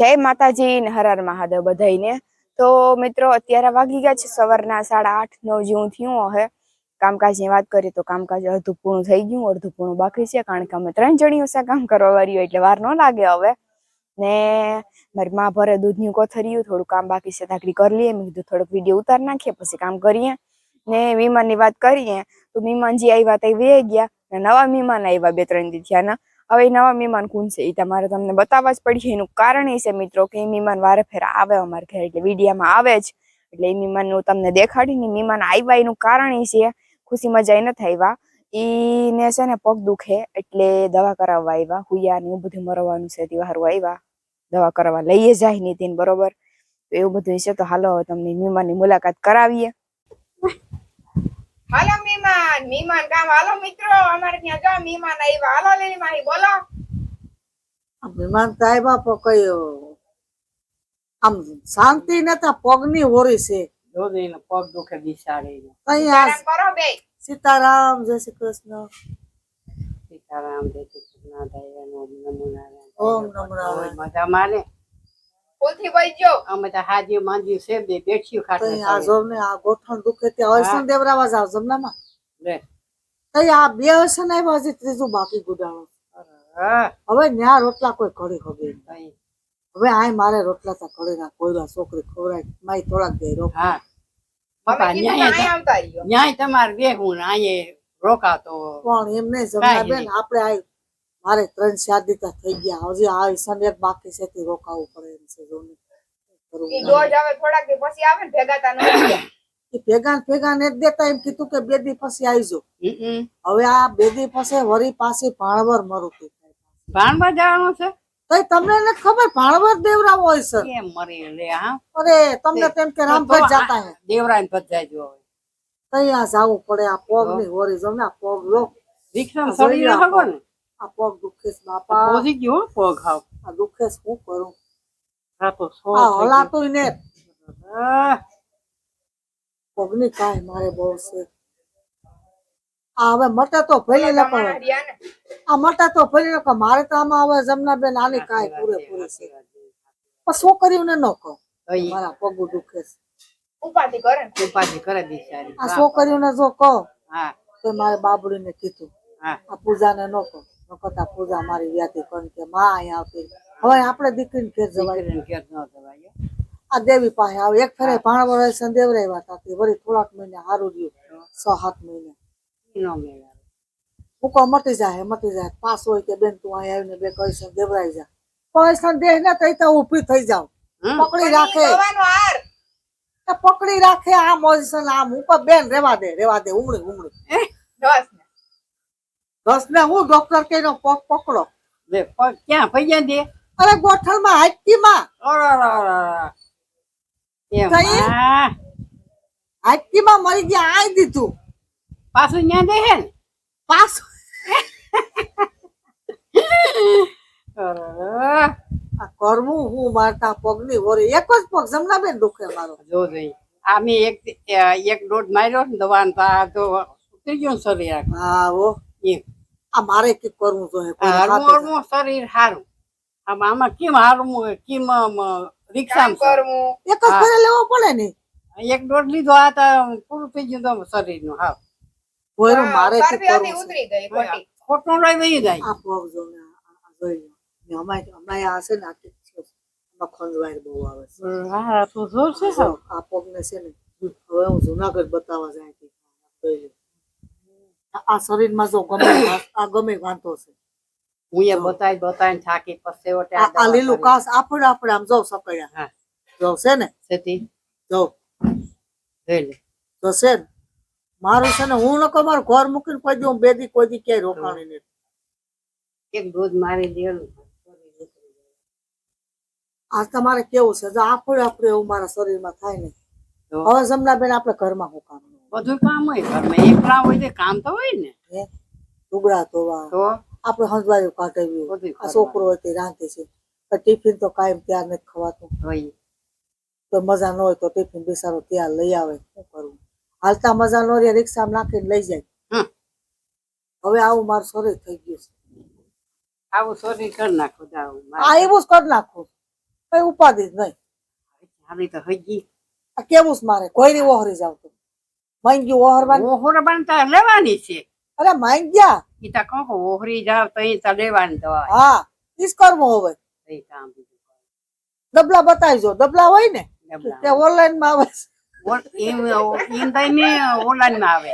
જય માતાજી ને હરાર મહાદેવ બધાઈને તો મિત્રો, અત્યારે વાગી ગયા છે સવારના સાડા આઠ, નવ જેવું થયું હે કામકાજની વાત કરીએ તો કામકાજ અડધું પૂર્ણ થઈ ગયું, અડધું પૂર્ણ બાકી છે, કારણ કે અમે ત્રણ જણી સા કામ કરવા વાળી હોય એટલે વાર ન લાગે હવે. ને મારી માં ભરે દૂધની કોથળીયું, થોડું કામ બાકી છે તાકડી કરી લઈએ. મેં કીધું થોડોક વીડિયો ઉતાર નાખીએ, પછી કામ કરીએ. ને મહેમાનની વાત કરીએ, તો મહેમાનજી આવ્યા તે વે ગયા, ને નવા મહેમાન આવ્યા બે ત્રણ દિવસ થયા હવે નવા મહેમાન કોણ છે એ તમારે તમને બતાવવા જ પડશે એનું કારણ એ છે મિત્રો કે એ મહેમાન વારે ફેર આવે અમારે ઘરે, એટલે વિડીયામાં આવે જ. એટલે એ મહેમાનનું તમને દેખાડી ને મહેમાન આવ્યા, એનું કારણ એ છે, ખુશી મજા એ નથી આવ્યા. એને છે ને પગ દુખે, એટલે દવા કરાવવા આવ્યા, હુયા ને એવું બધું મરવાનું છે તે હારું આવ્યા. દવા કરાવવા લઈએ જાય નીતિન બરોબર. એવું બધું છે, તો હાલો તમને મહેમાનની મુલાકાત કરાવીએ. હાલો મીમાન મીમાન કામ હાલો મિત્રો અમારે ત્યાં જો મીમાન આવ્યા. હાલો લેલી માહી બોલો વિમાન સાહેબા કયો. આમ શાંતિ નતા પગની હોરી છે. દોધીને પગ દુખે બિસાડી અહીંયા આરામ કરો બે. સીતારામ જય શ્રી કૃષ્ણ. સીતારામ જય શ્રી કૃષ્ણ દયાનો નમો નારાયણ ઓમ નમો નારાયણ મજામાં ને? ફૂલથી બઈજો અમે તો હાજી માંજી છે બે બેઠ્યું ખાટલે તઈ આ જોમ આ ગોઠણ દુખે તે હર્ષણ દેવરાવા જાવ જમનામાં? લે. તઈ આ બે હર્ષણ આવ્યા હજી ત્રીજું બાકી ગુડાણો હવે ન્યા રોટલા કોઈ ઘડી ખબર તઈ. હવે આય મારે રોટલા તા ઘડી ના કોઈલા છોકરી ખવડાય માય થોડાક દે રો હા. બાપા ન્યાય આવતા ન્યાય તમારે બે હું અહીંયા રોકાતો. પણ એમ નહીં જમના બેન આપણે આ મારે ત્રણ ચાર દીતા થઈ ગયા. હજી આ ઈસન એક બાકી છે તે રોકાવું પડે એમ છે જોને. ડોઝ હવે થોડાક દી પછી આવે ને ભેગા તા નથી ભેગા ભેગા ને દેતા એમ કીધું કે બે દી પછી આવીજો. હવે આ બે દી પછી વરી પાછી ભાણવર મરું તી જવાનું છે? તઈ તમને ખબર ભાણવર દેવરાવ હોય સર કેમ મરી લે હા? અરે તમને તેમ કે રામભજ જાતા હે. દેવરાય ભજાજો હવે. તઈ આ જાવું પડે આ પગની હોરી જો ને આ પગ લો વિક્રમ પગ. ને. આ પગ દુખે છે બાપા પહોંચી ગયો પગ હાવ આ દુખે છે શું કરું હા તો સો આ. હલાતું ને પગની કાંઈ મારે બહુ છે આ હવે મટે તો ભલે લે પણ આ મટે તો ભલે લે મારે તો આમાં હવે જમના બેન આની કાંઈ પૂરેપૂરી છે પણ છોકરીઓને ન કહો. તો ઈ મારા પગું દુખે છે. ઉપાધિ કરે ને. ઉપાધિ કરે બિચારી. આ છોકરીઓને જો કહો હા. તો મારે બાબડીને કીધું. હા. આ પૂજાને ન કહો. કહેતા પૂજા મારી વ્યાધી કરી કે માં અહીંયા આવતી હવે આપણે દીકરીને ઘેર જવાય. ઘેર ન જવાય આ દેવી પાસે આવે. એક ફેરે ભાણવર સંદેવરાવ્યા હતા. તે વળી થોડાક મહિને હારું રહ્યું. છ સાત મહિને. હું કહું મટી જાય મટી જાય. પાસ હોય કે બેન તું અહીંયા આવીને બે કઈ દેવરાઈ જા. પૈસા દેહ ને તઈ તો ઊભી થઈ જાવ. પકડી રાખે. પકડી રાખે આ મોજીસન આમ. ઉપર બેન રેવા દે રેવા દે ઉમળી ઉમળી. દસ ને હું ડોક્ટર કે નો પગ પકડો ક્યાં પૈયા દે અરે ગોઠણમાં માં ઓરારારારા. એમ કઈ? હા. હાટકીમાં મરી ગયા આઈ દીધું પાછું ન્યા દે હે. આ કરવું હું મારતા પગની વરી એક જ પગ જમના બેન દુખે મારો જો જઈ આ એક એક દોઢ માર્યો ને દવાન તો ઉતરી ગયું આખું. હા ઓ એમ. આ મારે કે કરવું જોઈએ હરવું શરીર હારું. આમ આમાં કેમ હારવું કેમ રિક્ષામાં કરવું? એક જ ફેરે લેવો પડે ને? એક દોઢ લીધો આ તો પૂરું થઈ ગયું તો શરીરનું હાવ. કોઈનું મારે કે કરવું છે. ઉતરી ગઈ ખોટી. ખોટું લઈ વહી જાય આ પગ જો ને અમાય આ જોઈ લો. ને અમારે અમારે આ છે ને આ છે. બહુ આવે છે. હા તો જોર છે સાવ. આ પગ ને છે ને હવે હું જુનાગઢ બતાવવા જાય છે. જોઈ લો. આ- શરીરમાં જો ગમે આ ગમે વાંધો છે. હું એ બતાવી બતાવીને થાકી વટે આ લીલું કાસ આપણે આપણે આમ જો સકડ્યા હા. જો છે ને? સેતી જો. હેલે તો છે મારું છે ને હું નકો મારું ઘર મૂકીને કોઈ દઉં હું બે કોઈ દી ક્યાંય રોકાણી નહીં. એક ડોઝ મારી દેલું આ તમારે કેવું છે? જો આપણે આપણે એવું મારા શરીરમાં થાય ને. હવે જમના બેન આપણે ઘરમાં હું કામ બધું કામ હોય. ઘરમાં એકલા હોય તો કામ તો હોય ને. લુગડા ધોવા. તો? આપણે હંસવાયું કાઢવ્યું. આ છોકરો હોય તે રાંધે છે. ટિફિન તો કાયમ ત્યાં નથી ખવાતું. હોય. તો મજા ન હોય તો ટિફિન બિસારો ત્યાં લઈ આવે. શું કરવું હાલતા મજા ન રહે રિક્ષામાં નાખીને લઈ જાય. હવે આવું મારું શરીર થઈ ગયું છે. આવું શરીર કરી નાખો આ એવું જ કરી નાખો. કઈ ઉપાધિ જ નહીં. આવી તો હજી. આ કેવું જ મારે? કોઈ ની ઓહરી જાવ તું. માંગ્યું ઓહરવાન ઓહરવાન તો લેવાની છે. અરે માંગ્યા? ઈ તો કહો ઓહરી જાવ તો ઈ તો લેવાની દવા. હા ઈસ કરવું હવે. એ કામ ડબલા બતાવજો ડબલા હોય ને? તે ઓનલાઈનમાં આવે ઓનલાઈનમાં આવે.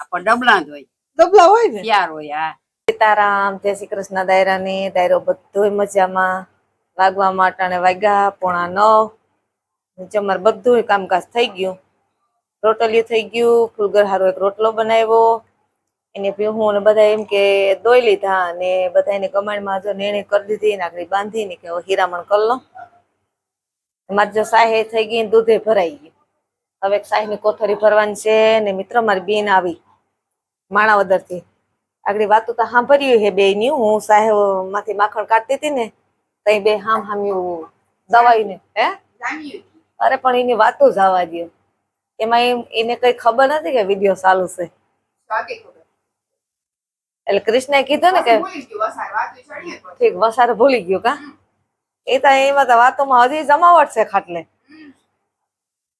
આપણ ડબલા જ હોય. ડબલા હોય ને? ત્યાર હોય હા સીતારામ જય શ્રી કૃષ્ણ દાયરાની દાયરો બધોય મજામાં. વાગવા માટે વાગ્યા પોણા નવ. અમારે બધું કામકાજ થઈ ગયું. રોટલીયું થઈ ગયું ફૂલગર હારો એક રોટલો બનાવ્યો. એને પીહું અને બધા એમ કે દોઈ લીધા અને બધા એને કમાણીમાં જો નેણે કરી દીધી નાખડી બાંધીને કે હીરામણ કરી લો. મારે જો સાહે થઈ ગઈ દૂધે ભરાઈ ગયું. હવે સાહેબની કોથળી ભરવાની છે ને મિત્ર મારી બેન આવી માણાવદરથી આગળ વાતો તો સાંભળ્યું હે બે ની હું સાહેબમાંથી માખણ કાઢતી હતી ને તઈ બે હામ હામ્યું દવાઈ ને હે અરે પણ એની વાતો જ આવવા દો એમાં એમ એને કઈ ખબર નથી કે વીડિયો ચાલુ છે. એટલે કૃષ્ણએ કીધું ને કે ઠીક વસારે ભૂલી ગયો કા? એ તો એમાં તો વાતોમાં હજી જમાવટ છે ખાટલે.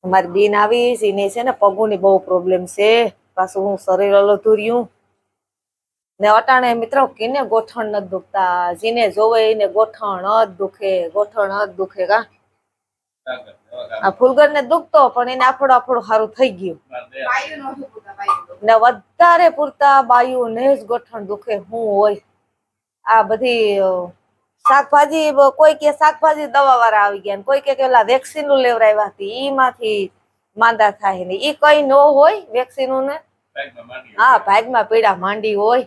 મારી બેન આવી એને છે ને પગોની બહુ પ્રોબ્લેમ છે. પાછું હું શરીર અલોધું રહ્યું. ને અટાણે મિત્રો કેને ગોઠણ નથી દુખતા જેને જોવે એને ગોઠણ જ દુખે ગોઠણ જ દુખે કા? આ ફૂલગર ને દુખતો પણ એને આફડો આફડો સારું થઈ ગયું. ને વધારે પૂરતા બાયુ ને જ ગોઠણ દુખે હું હોય. આ બધી શાકભાજી કોઈ કે શાકભાજી દવા વાળા આવી ગયા ને, કોઈ કે પેલા વેક્સિન લેવડાવ્યા હતી, ઈ માંથી માંદા થાય ને, ઈ કઈ ન હોય વેક્સિન ને હા, ભાગમાં પીડા માંડી હોય.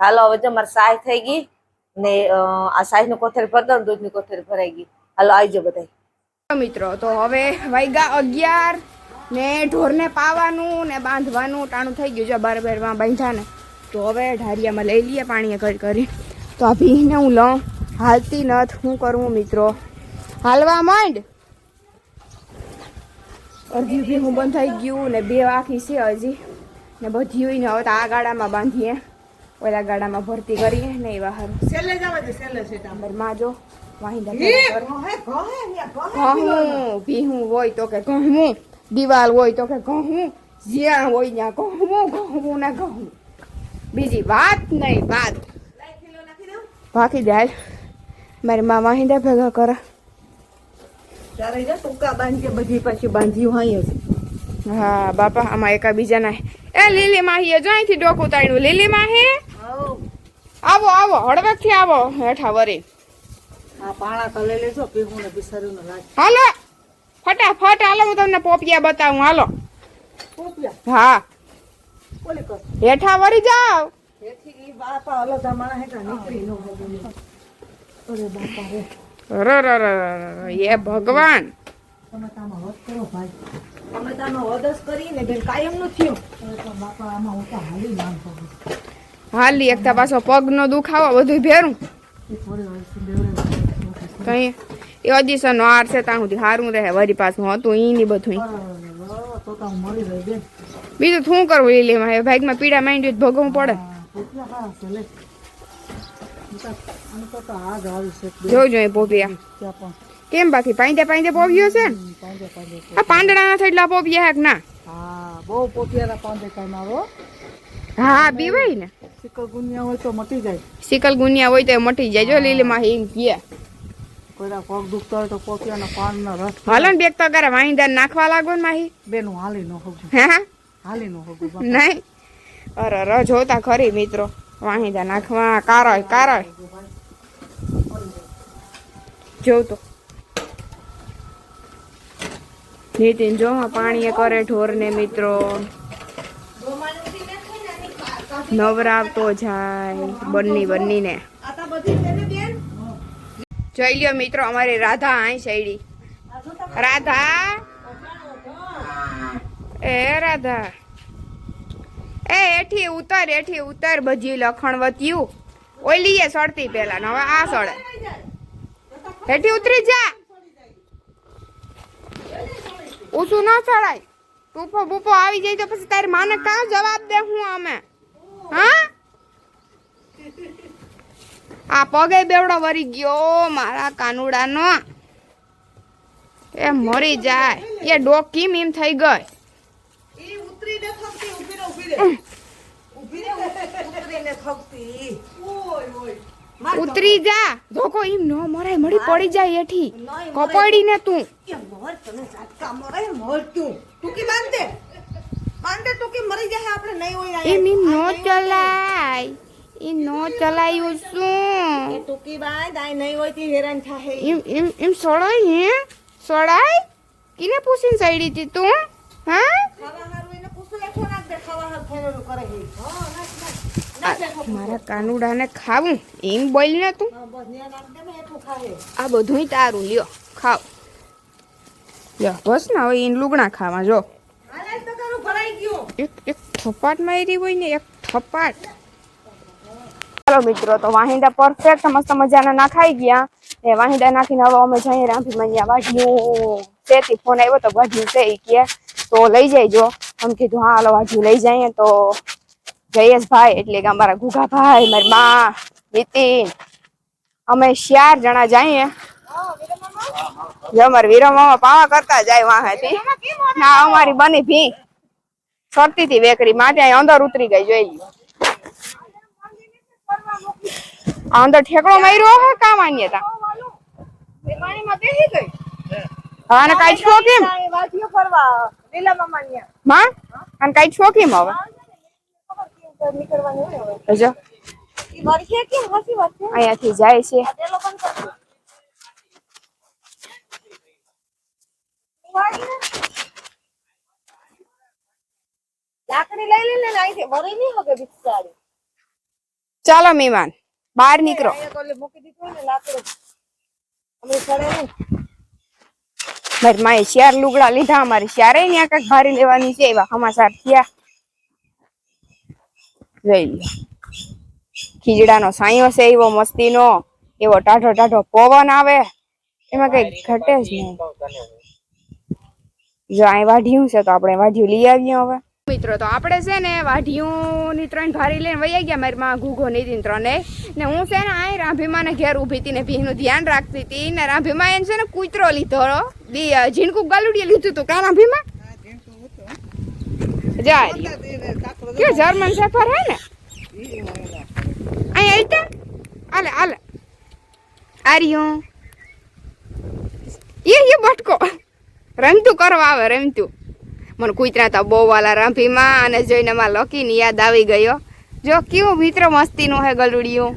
હાલો, હવે જો મારી સાય થઈ ગઈ ને આ સાયનું કોથેર ભર દઉં દૂધની કોથેર ભરાઈ ગઈ. હાલો, આવજો બધા મિત્રો તો હવે વાગ્યા અગિયાર ને ઢોરને પાવાનું ને બાંધવાનું ટાણું થઈ ગયું છે બાર બારમાં બાંધ્યા ને તો હવે ઢારિયામાં લઈ લઈએ પાણી કરી કરી. તો આ ભીને હું લઉં. હાલતી નથ હું કરવું મિત્રો? હાલવા માંડ. અડધી ભી હું બંધ થઈ ગયું ને બે વાખી છે હજી. ને બધી ને હવે તો આ ગાડામાં બાંધીએ. ઓલા ગાડામાં ભરતી કરીએ ને એવા હારું જવા દે નંબરમાં જો વાહિંદા હે પર ગહે ગહે ન્યા ગહે ઘઉં ભીહું હોય તો કે ઘઉં દિવાલ હોય તો કે ઘઉં જ્યાં હોય ત્યાં ઘઉં ઘઉં ને ઘઉં બીજી વાત નહીં વાત. બાકી જાય. મારી મા વાહિંદા ભેગા કરે. ત્યારે જો ટૂંકા બધી પાછી બાંધ્યું હોય હા બાપા આમાં એકા બીજા એ લીલી માહી જો અહીંથી ડોકું તાણ્યું લીલી માહી? આવો આવો હળવેકથી આવો. હેઠા વરી. હાલો ફટાફટ હાલો હું તમને પોપિયા બતાવું હાલો. હા. હેઠા વરી જાઓ. ન. એ ભગવાન. નું હાલી એકતા પાછો પગનો દુખાવો બધું ભેરું. કઈ? એ ઓડિશન નો આર છે ત્યાં સુધી સારું રહે. વરી પાછું હતું ઈ ની બધું બીજું શું કરવું લીલીમાં ભાઈ ભાગમાં પીડા માંડ્યું ભોગવું ભોગવવું પડે. જોજો એ પોપિયા. કેમ બાકી? પાંજે પાંજે પોપિયો છે આ પાંદડાના થયેલા પોપિયા હેક ના હા બહુ પોપિયાના પાંદે કાંઈ મારો હા બીવાય ને. સિકલ ગુનિયા હોય તો મટી જાય. સિકલ ગુનિયા હોય તો મટી જાય. જો લીલીમાં હિંગ કહે કોઈના પગ દુખતા હોય તો પોપિયાના પાનના રસ હાલો ને બેગ તો કરે વાહિંદા નાખવા લાગો ને માહી. બેન હું હાલી ન હોગું. હા હાલી ન હોગું નહીં? અરે ર જોતા ખરી મિત્રો. વાહિંદા નાખવા કારોય કારોય. જોઉં તો નીતિન જો પાણી પાણીએ કરે ઢોરને મિત્રો. નવરાવતો જાય બન્ની બન્ની ને જોઈ લ્યો મિત્રો, અમારી રાધા આઈ સૈડી રાધા? એ રાધા. એ એઠી ઉતર એઠી ઉતર, બધી લખણ વત્યું. ઓલી એ સડતી પેલા હવે આ સડે હેઠી ઉતરી જા. ઊંચું ન ચડાય. ટૂપો બૂપો આવી જાય તો પછી તારી માને કાં જવાબ દે હું અમે હા? આ પગે બેવડો વરી ગયો મારા કાનુડાનો. એ મરી જાય. એ ડોક મીમ એમ થઈ ગઈ? ઉતરી જા. ધોકો એમ ન મરાય મળી પડી જાય એઠી. કપડી ને તું. મોર તને મરે મોર તું. ટૂંકી બાંધ? દે બાંધ દે ટૂંકી મરી જાય આપણે નહીં હોય એમ. એમ નો ચલાય. એ નો ચલાયું એ શું ટૂંકી બાંધ આ નહીં હોય તી હેરાન થાય એમ એમ એમ સોળાય હે? સોળાય? કિને પૂછીને સાઈડી તી તું હા? ખાવા હારું એને પૂછો એઠો નાખ દે ખાવા હારું ફેરવલું કરે છે હા નાખ નાખ. નાખ એઠો. મારા કાનુડાને ખાવું? એમ બોલ ને તું. આ બધુંય તારું લ્યો ખાવ. લ્યો બસ ને હવે એને લુગણા ખાવા જો. એક એક થપાટ મારી હોય ને એક થપાટ. ચાલો મિત્રો, તો વાહિંદા પરફેક્ટ મસ્ત મજાના નાખાઈ ગયા. એ વાહિંદા નાખીને હવે અમે જઈએ રાંભી મૈયા વાઢ્યું તેથી ફોન આવ્યો તો વાઢ્યું છે એ કે, તો લઈ જઈજો આમ કીધું, હા, હાલો વાઢ્યું લઈ જઈએ. તો જયેશભાઈ, એટલે કે અમારા ગુગાભાઈ, મારી મા, નીતિન, અમે ચાર જણા જઈએ. અમારે વીરો મામા પાવા કરતા જાય વાહેથી. ના અમારી બની ભી. સરતી હતી વેકરી માટે અંદર ઉતરી ગઈ, જોઈ આ અંદર ઠેકડો માર્યો હે કા માન્યતા આને કાઈ છો કેમ વાટીઓ ફરવા લીલામાં માન્યા માં અને કાઈ છો કેમ હવે અહીંયાથી જાય છે. લાકડી લઈ લે ને અહીંથી વળી નહીં હવે બિચારી ચાલો મહેમાન બહાર નીકળો. મારી માએ શેર લુગડા લીધા અમારી શિયારે ત્યાં કંઈક ભારી લેવાની છે એવા સમાચાર થયા. જોઈ લ્યો ખીજડાનો સાયો છે એવો મસ્તીનો એવો ટાઢો ટાઢો પવન આવે. એમાં કઈ ઘટે જ નહીં. જો અહીં વાઢિયું છે તો આપણે વાઢિયું લઈ આવીએ હવે. મિત્રો તો આપણે છે ને વાઢીઓની ત્રણ ભારી લઈને વૈયા ગયા મારી માં ઘૂઘો નીતિન ત્રણે ને હું છે ને અહીં રાંભીમાને ઘેર ઊભી હતી ને ભીનું ધ્યાન રાખતી હતી. ને રાંભીમાં એને છે ને કૂતરો લીધો બી ઝીણકું ગાલુડીએ લીધું હતું. કાં રાંભીમાં? જાય. કે જર્મન સેફર હે ને? અહીં આઈતા આલે આલે. આર્યું. એ એ બટકો. રમતું કરવા આવે, રમતું. મને કૂતરા તો બહુ વાલા રાંભીમાં અને જોઈને મારા લકીની યાદ આવી ગયો. જો કેવું મિત્ર મસ્તીનું હે ગલુડિયું.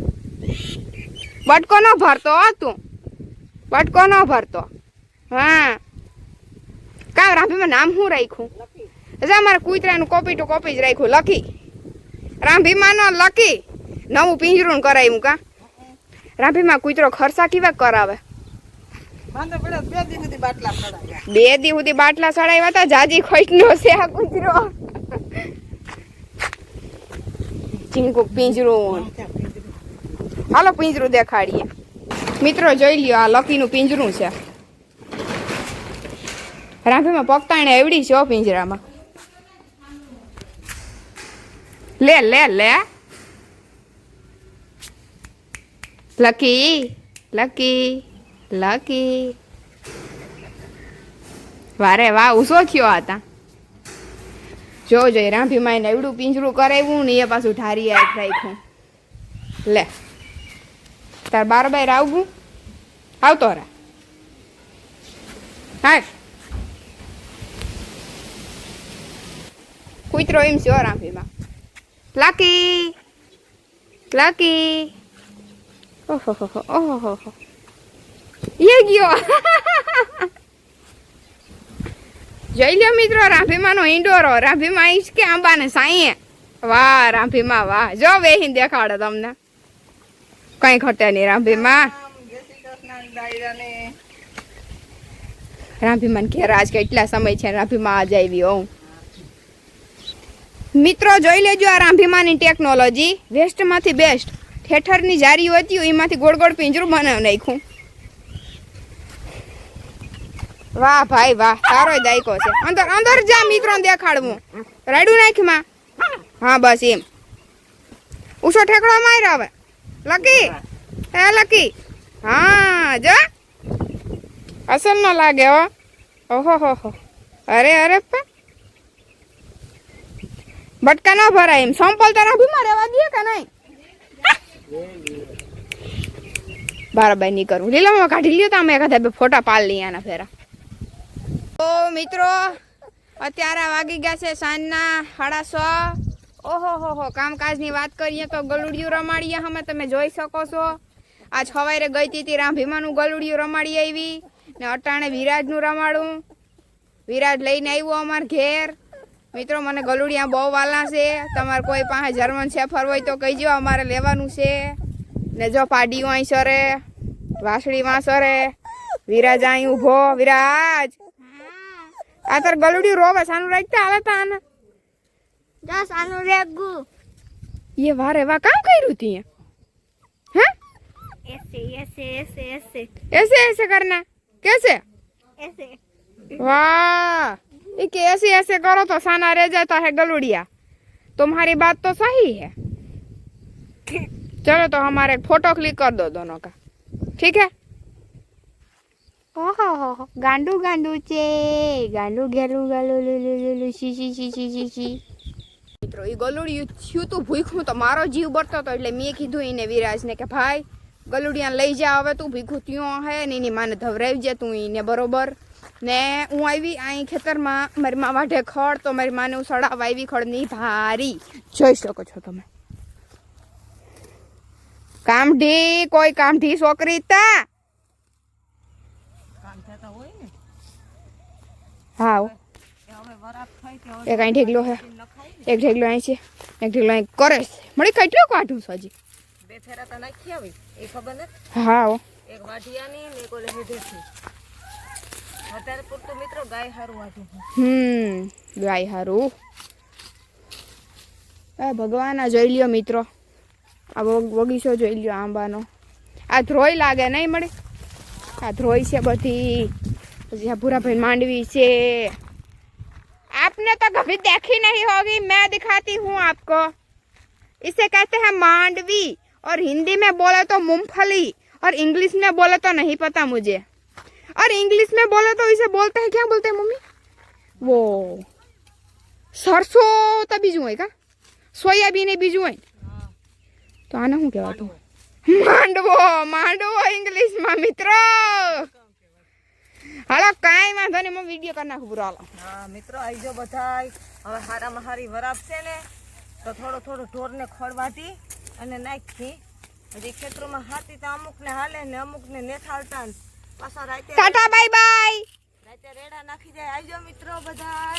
બટકો ન ભરતો હો તું. બટકો ન ભરતો. હા. કા રાંભીમાં નામ શું રાખ્યું? જા અમારે કૂતરાનું કોપી ટુ કોપી જ રાખ્યું. લકી રાંભીમાં નો લકી નવું પિંજરું કરાવ્યું કા? રાંભીમાં કૂતરો ખર્ચા કેવા કરાવે? બે દી સુધી બાટલા સડાવ્યા હતા, જાજી ખોઈનો છે આ કૂતરો. ચીંકુ પિંજરું. હાલો પિંજરું દેખાડીએ. મિત્રો જોઈ લ્યો, આ લકીનું પિંજરું છે. રાંભીમાં પગતાણે એવડી છે પિંજરામાં. લે લે લે. Lucky lucky. લકી વારે વાહ ઉસો થયો હતા જો જો રાંભીમાં એને એવડું પિંજરું કરાવ્યું ને એ પાછું ઠારી આટ રાખ્યું. લે, તાર બાર બાર આવવું આવતો રા. હા કૂતરો એમ છે હો રાંભીમાં. લકી લકી ઓહો ઓહો એ ગયો. જોઈ લ્યો મિત્રો, રાંભીમાનો ઈંડોરો. રાંભીમાં ઈશ કે આંબાને સાંઈએ. વાહ, રાંભીમાં, વાહ. જો વેહી દેખાડે તમને. કઈ ઘટે નહીં, રાંભીમાં. રાંભીમાન ઘેર આજ કેટલા સમય છે, રાંભીમાં આજ આવી હોઉં. મિત્રો, જોઈ લેજો આ રાંભીમાની ટેકનોલોજી. વેસ્ટમાંથી બેસ્ટ. ઠેઠરની જારી હતી એમાંથી ગોળ ગોળ પિંજરું બનાવી નાખ્યું. વાહ ભાઈ વાહ તારો દાયકો છે. અંદર અંદર જા મિત્રો દેખાડવું. રાડું નાખમાં હા, બસ એમ. ઉસો ઠેકડો માર હવે. લકી? હે, લકી? હા, જો. અસલ ન લાગે, હો. ઓહો, હો હો. અરે અરે પણ બટકા ના ભરાય એમ. સંપલ તારા બીમાર રહેવા દે કે નહીં? બરાબર નહીં કરું લીલામાં કાઢી લ્યો તો અમે એકાદા બે ફોટા પાડ લઈએ આના ફેરા. તો મિત્રો, અત્યારે વાગી ગયા છે સાંજના સાડા છ. ઓહો, હો હો, કામકાજની વાત કરીએ તો ગલુડિયું રમાડીએ અમે, તમે જોઈ શકો છો. આજ સવારે ગઈ હતી રાંભીમાનું ગલુડિયું રમાડી આવી ને અટાણે વિરાજનું રમાડું. વિરાજ લઈને આવ્યો અમાર ઘેર. મિત્રો, મને ગલુડિયા બહુ વાલા છે. તમારે કોઈ પાસે જર્મન શેફર હોય તો કહીજો, અમારે લેવાનું છે. ને જો પાડીઓ અહીં સરે, વાસળીમાં સરે. વિરાજ અહીં ઊભો. વિરાજ! આ તાર ગલુડિયું રોવે સાનું રાખતા હાલે તાને દસ આનું રેગુ ये वारे वाह काम કર્યું તી हैं ऐसे ऐसे ऐसे ऐसे ऐसे ऐसे करना कैसे ऐसे वाह ये कि ऐसे ऐसे करो तो साना रह जाता है गलुड़िया तुम्हारी बात तो सही है चलो तो हमारे एक फोटो क्लिक कर दो दोनों का ठीक है ઓહો ગાંડું, ગાંડુ છે. ગાંડું ગેલું ગાલું શી શી શી શી શી સી મિત્રો એ ગલુડિયું થયું તું ભૂખ્યું તો મારો જીવ બરતો હતો એટલે મેં કીધું એને વિરાજને કે, ભાઈ ગલુડિયા લઈ જા હવે તું ભીખું થયું હે ને એની માને ધવરાવી જાય તું એને બરોબર. ને હું આવી અહીં ખેતરમાં, મારી મા વાઢે ખડ, તો મારી માને હું સડાવવા આવી ખડની ભારી. જોઈ શકો છો તમે. કામઢી, કોઈ કામઢી છોકરી તા કામ થતા હોય ને હવે. એક અહીં ઢેગલો હે. એક ઢેગલો અહીં છે. એક ઢેગલો અહીં કરે છે. મળી કેટલું કાઢું છું હજી? બે ફેરા તો નાખી આવી. એ ખબર ને હા. એક વાઢિયાની ને એક ઓલે છે અત્યારે પૂરતું મિત્રો ગાય હારું વાઢું હમ ગાય હારું. એ ભગવાન આ જોઈ લ્યો મિત્રો. આ બગ- બગીચો જોઈ લ્યો આંબાનો. આ ધ્રોય લાગે નહીં મળે? આ ધ્રોય છે બધી. પછી આ ભૂરાભાઈ માંડવી છે आपने तो कभी देखी नहीं होगी मैं दिखाती हूँ आपको इसे कहते हैं मांडवी और हिंदी में बोले तो मूंगफली और इंग्लिश में बोले तो नहीं पता मुझे और इंग्लिश में बोले तो इसे बोलते हैं क्या बोलते हैं मम्मी वो સરસો તો બીજું હોય કા સોયાબીન એ બીજું હોય ને? તો આને શું કહેવાતું માંડવો માંડવો ઇંગ્લિશમાં મિત્રો હાલો કાંઈ વાંધો નહીં હું વીડિયો કરી નાખું પૂરો હાલો. હા મિત્રો આવજો બધા હવે હારામાં હારી વરાપશે ને તો થોડો થોડો ઢોરને ખોળવાથી અને નાખી. હજી ખેતરોમાં હાતી તો અમુક ને હાલે ને અમુકને નેથાળતા પાછા રાતે ટાટા બાય બાય. રાતે રેડા નાખી જાય. આવજો મિત્રો બધા